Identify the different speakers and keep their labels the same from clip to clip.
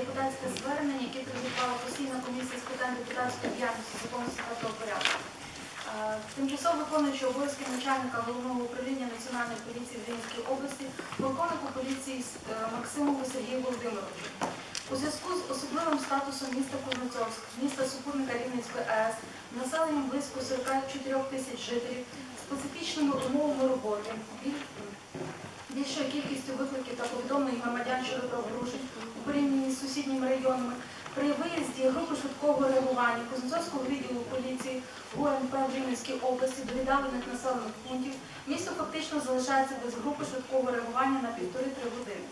Speaker 1: депутатське звернення, яке підготувала постійна комісія з питань депутатської діяльності законності та правопорядку. Е, Тимчасово виконуючи обов'язки начальника головного управління Національної поліції в Рівненській області, полковнику поліції е, Максимову Сергію Володимировичу. У зв'язку з особливим статусом міста Кузнецовськ, міста супутника Рівненської АЕС, населенням близько 44 тисяч жителів, специфічними умовами роботи, більшою кількістю викликів та повідомлень громадян щодо правопорушень у порівнянні з сусідніми районами. При виїзді групи швидкого реагування Кузнецовського відділу поліції ГУНП в Рівненській області до віддалених населених пунктів місто фактично залишається без групи швидкого реагування на півтори-три години.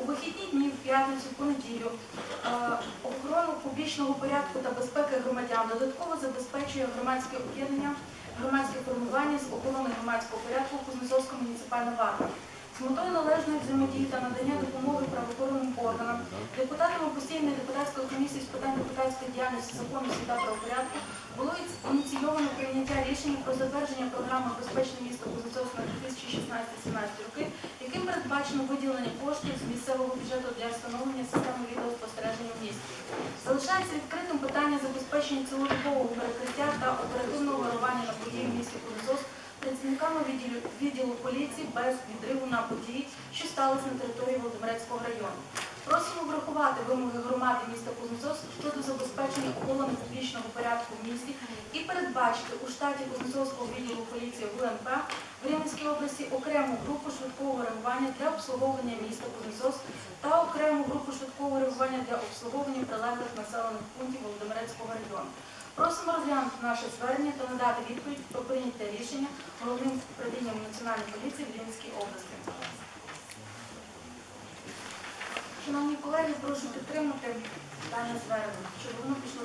Speaker 1: У вихідні дні, в п'ятницю, в понеділю, е, охорону публічного порядку та безпеки громадян додатково забезпечує громадське об'єднання, громадське формування з охорони громадського порядку Кузнецовська муніципальна варта. З метою належної взаємодії та надання допомоги правоохоронним органам, депутатами постійної депутатської комісії з питань депутатської діяльності, законності та правопорядку було ініційовано прийняття рішення про затвердження програми Безпечне місто Кузнецовськ на 2016-17 роки, яким передбачено виділення коштів з місцевого бюджету для встановлення системи відеоспостереження. Залишається відкритим питання забезпечення цілодобового перекриття та оперативного вирування на події в місті Кузнецовськ працівниками відділу, відділу поліції без відриву на події, що сталися на території Володимирецького району. Просимо врахувати вимоги громади міста Кузнецовськ щодо забезпечення охорони публічного порядку в місті і передбачити у штаті Кузнецовського відділу поліції ГУНП в Рівненській області окрему групу швидкого реагування для обслуговування міста Кузнецовськ та окрему групу швидкого реагування для обслуговування прилеглих населених пунктів Володимирецького району. Просимо розглянути наше звернення та надати відповідь про прийняте рішення головним управлінням Національної поліції в Рівненській області. Шановні колеги, прошу підтримати дане звернення, щоб воно пішло